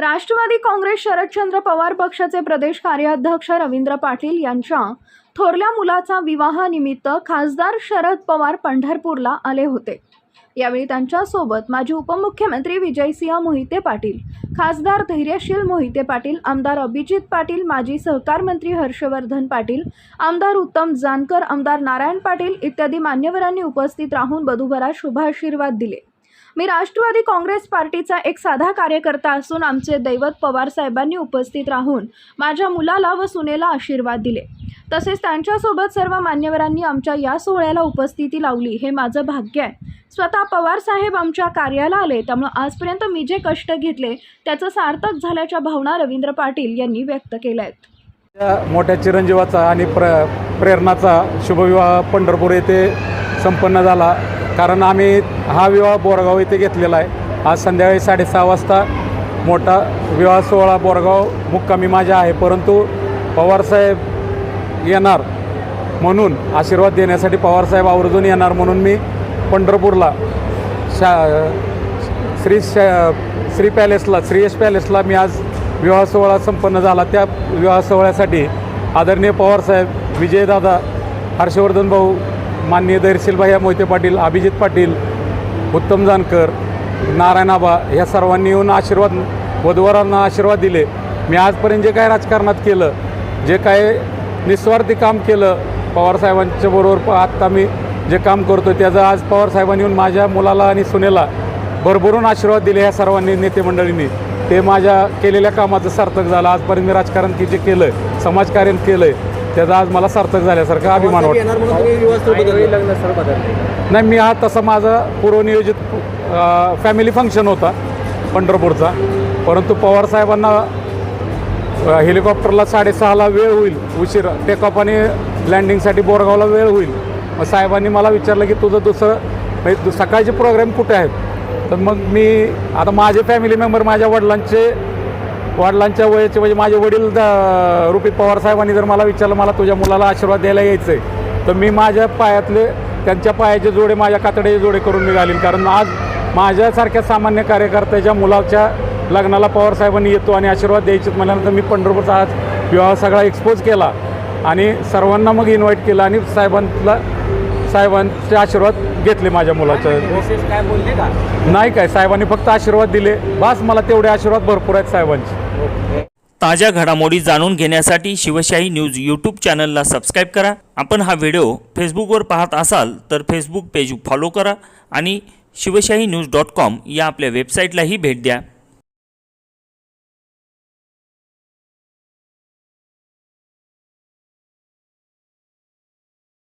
राष्ट्रवादी काँग्रेस शरदचंद्र पवार पक्षाचे प्रदेश कार्याध्यक्ष रवींद्र पाटील यांच्या थोरल्या मुलाचा विवाहानिमित्त खासदार शरद पवार पंढरपूरला आले होते. यावेळी त्यांच्यासोबत माजी उपमुख्यमंत्री विजयसिंह मोहिते पाटील खासदार धैर्यशील मोहिते पाटील आमदार अभिजित पाटील माजी सहकार मंत्री हर्षवर्धन पाटील आमदार उत्तम जानकर आमदार नारायण पाटील इत्यादी मान्यवरांनी उपस्थित राहून वधूवरास शुभाशीर्वाद दिले. मी राष्ट्रवादी काँग्रेस पार्टीचा एक साधा कार्यकर्ता असून आमचे दैवत पवार साहेबांनी उपस्थित राहून माझ्या मुलाला व सुनेला आशीर्वाद दिले. तसेच त्यांच्यासोबत सर्व मान्यवरांनी आमच्या या सोहळ्याला उपस्थिती लावली हे माझं भाग्य आहे. स्वतः पवार साहेब आमच्या कार्याला आले त्यामुळे आजपर्यंत मी जे कष्ट घेतले त्याचं सार्थक झाल्याच्या भावना रवींद्र पाटील यांनी व्यक्त केल्या आहेत. मोठ्या चिरंजीवाचा आणि प्र प्रेरणाचा शुभविवाह पंढरपूर येथे संपन्न झाला. कारण आम्ही हा विवाह बोरगाव इथे घेतलेला आहे. आज संध्याकाळी साडेसहा वाजता मोठा विवाह सोहळा बोरगाव मुक्कामी माझ्या आहे. परंतु पवारसाहेब येणार म्हणून आशीर्वाद देण्यासाठी पवारसाहेब आवर्जून येणार म्हणून मी पंढरपूरला शा श्री श- श्री पॅलेसला श्रीयश पॅलेसला मी आज विवाह सोहळा संपन्न झाला. त्या विवाह सोहळ्यासाठी आदरणीय पवारसाहेब विजयदादा हर्षवर्धन भाऊ माननीय दैरशीलभाई मोहिते पाटील अभिजित पाटील उत्तम जानकर नारायण आबा ह्या सर्वांनी येऊन आशीर्वाद वधवरांना आशीर्वाद दिले. मी आजपर्यंत जे काय राजकारणात केलं जे काय निस्वार्थी काम केलं पवारसाहेबांच्या बरोबर आत्ता मी जे काम करतो त्याचं आज पवारसाहेबांनी येऊन माझ्या मुलाला आणि सुनेला भरभरून आशीर्वाद दिले ह्या सर्वांनी नेते मंडळींनी. ते माझ्या केलेल्या कामाचं सार्थक झालं. आजपर्यंत मी राजकारण की जे केलं आहे समाजकार्य केलं आहे त्याचा आज मला सार्थक झाल्यासारखा अभिमान वाटतो. येणार म्हणून तुम्ही व्यवस्थित बदललं लग्न सर बदलले. नाही मी हा तसा माझा पूर्वनियोजित फॅमिली फंक्शन होता पंढरपूरचा. परंतु पवारसाहेबांना अ, हेलिकॉप्टरला साडेसहाला वेळ होईल उशीर. टेकऑफ आणि लँडिंगसाठी बोरगावला वेळ होईल. मग साहेबांनी मला विचारलं की तुझं दुसरं म्हणजे दु- सकाळचे प्रोग्राम कुठे आहेत? तर मग मी आता माझे फॅमिली मेंबर माझ्या वडिलांचे वडिलांच्या वयाचे म्हणजे माझे वडील द- रुपी पवार साहेबांनी जर मला विचारलं मला तुझ्या मुलाला आशीर्वाद द्यायला यायचं आहे तर मी माझ्या पायातले त्यांच्या पायाचे जोडे माझ्या कातड्याचे जोडे करून मी घालीन कारण आज माझ्यासारख्या सामान्य कार्यकर्त्याच्या मुलाच्या लग्नाला पवार साहेबांनी येतो आणि आशीर्वाद द्यायचे म्हटल्यानंतर मी पंढरपूरचा आज विवाह सगळा एक्सपोज केला आणि सर्वांना मग इन्व्हाइट केलं आणि साहेबांना साहेबांचे आशीर्वाद घेतले माझ्या मुलाच्या विशेष काय बोलले का? नाही काय साहेबांनी फक्त आशीर्वाद दिले. बस मला तेवढे आशीर्वाद भरपूर आहेत साहेबांचे. ताज्या घडामोडी जाणून घेण्यासाठी शिवशाही न्यूज यूट्यूब चॅनलला सबस्क्राईब करा. आपण हा व्हिडिओ फेसबुकवर पाहत असाल तर फेसबुक पेज फॉलो करा आणि शिवशाही न्यूज डॉट कॉम या आपल्या वेबसाईटलाही भेट द्या.